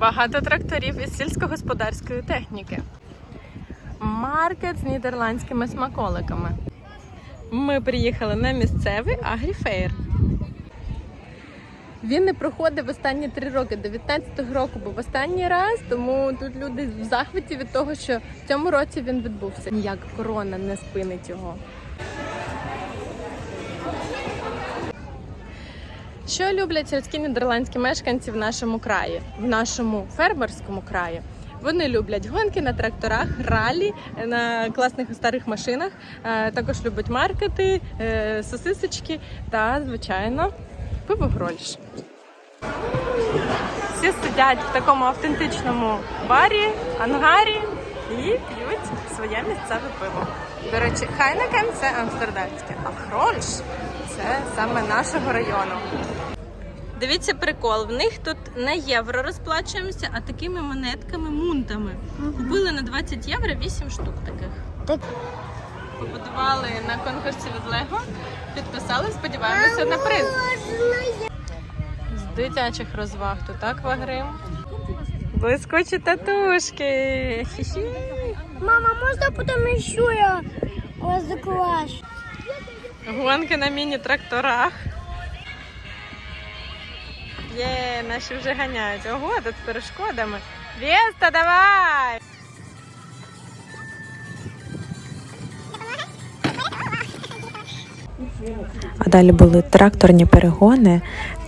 Багато тракторів із сільськогосподарської техніки. Маркет з нідерландськими смаколиками. Ми приїхали на місцевий агріфейр. Він не проходив останні три роки, до 19-го року був останній раз, тому тут люди в захваті від того, що в цьому році він відбувся. Ніяк корона не спинить його. Що люблять сільські нідерландські мешканці в нашому краї, в нашому фермерському краї? Вони люблять гонки на тракторах, ралі на класних старих машинах. Е, Також люблять маркети, е, сосисочки та, звичайно, пиво грольш. Всі сидять в такому автентичному барі, ангарі і п'ють своє місцеве пиво. До речі, Хайнекен це амстердамське, а Грольш це саме нашого району. Дивіться прикол, в них тут не євро розплачуємося, а такими монетками мунтами. Купили на 20 євро 8 штук таких. Так. Побудували на конкурсі від Лего, підписали, сподіваємося на приз. З дитячих розваг тут аквагрим. Блискучі татушки. Хі-хі. Мама, можно потом еще я вас заклашу? Гонки на міні-тракторах. Є, наші вже ганяють. Ого, тут з перешкодами. Веста, давай! А далі були тракторні перегони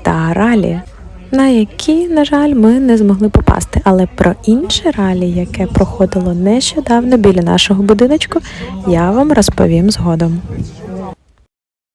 та ралі, на які, на жаль, ми не змогли попасти. Але про інше ралі, яке проходило нещодавно біля нашого будиночку, я вам розповім згодом.